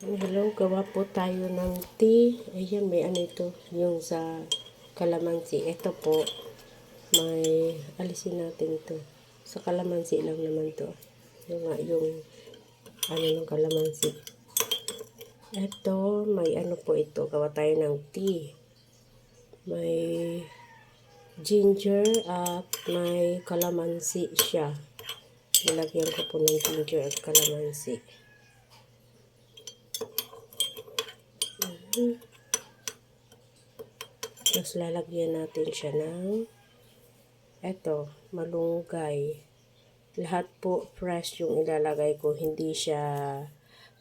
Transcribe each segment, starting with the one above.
Hello, gawa po tayo ng tea. Ayan, may ano ito, yung sa kalamansi. Ito po, may, alisin natin to. Sa kalamansi lang naman to. Yung nga, yung, ano ng kalamansi. Ito, may ano po ito, gawa tayo ng tea. May ginger at may kalamansi siya. Nilagyan ko po ng ginger at kalamansi. Tapos lalagyan natin siya ng eto, malunggay. Lahat po fresh yung ilalagay ko. Hindi siya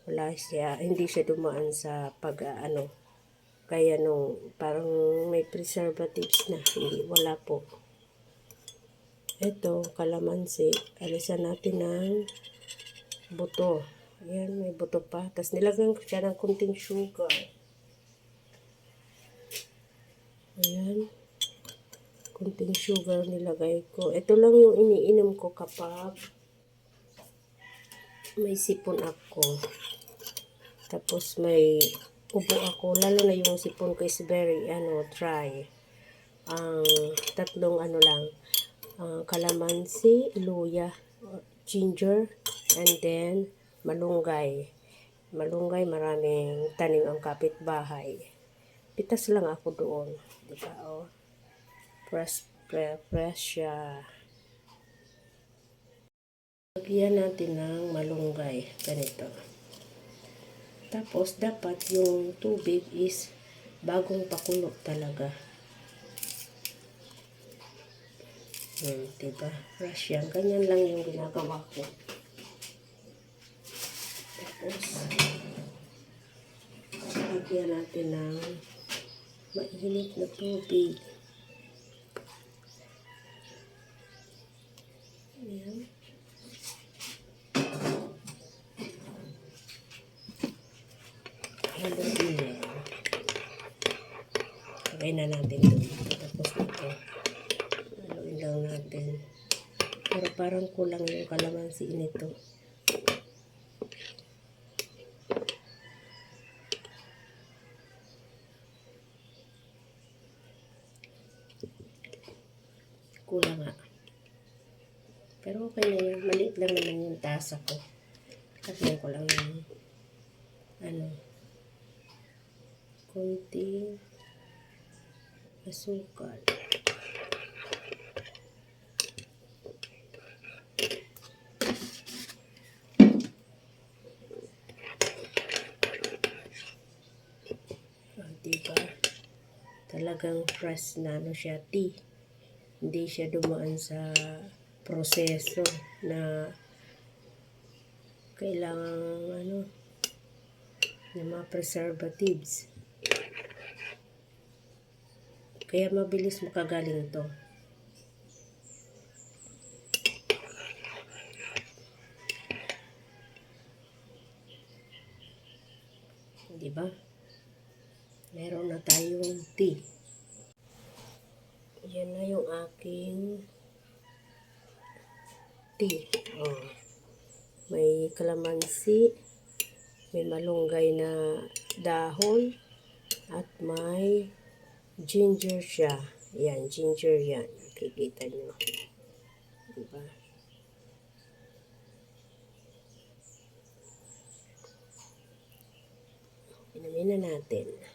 wala siya, hindi siya dumaan sa pag ano. Kaya nung parang may preservatives na. Hindi, wala po. Ito, kalamansi. Alisan natin ng buto. Ayan, may buto pa. Tapos nilagyan ko siya ng kunting sugar. Ayan. Kunting sugar nilagay ko. Ito lang yung iniinom ko kapag may sipon ako. Tapos may ubo ako. Lalo na yung sipon ko is very ano, dry. Ang tatlong ano lang. ang kalamansi, luya, ginger, and then malunggay. Malunggay, maraming tanim ang kapitbahay. Pitas lang ako doon. Di ba? Oh. Fresh, fresh siya. Lagyan natin ng malunggay. Ganito. Tapos, dapat yung tubig is bagong pakulo talaga. Hmm, diba? Fresh yan. Ganyan lang yung ginagawa ko. Tapos, lagyan natin ng mainit na tubig. Ayan. Haluin yan. Lagay na natin ito. Tapos ito. Haluin lang natin. Pero parang kulang yung kalamansi nito. Kulang nga. Pero okay na yun. Maliit lang naman yung tasa ko. Lagyan ko lang yung ano konting asukal. Ah, diba? Talagang fresh na ano siya, tea hindi siya dumaan sa proseso na kailangan ano ng mga preservatives. Kaya mabilis makagaling to. Di ba? Meron na tayong tea. Yan na yung aking tea. Oh. May kalamansi, may malunggay na dahon, at may ginger siya. Yan, ginger yan. Kikita nyo. Diba? Inamin na natin.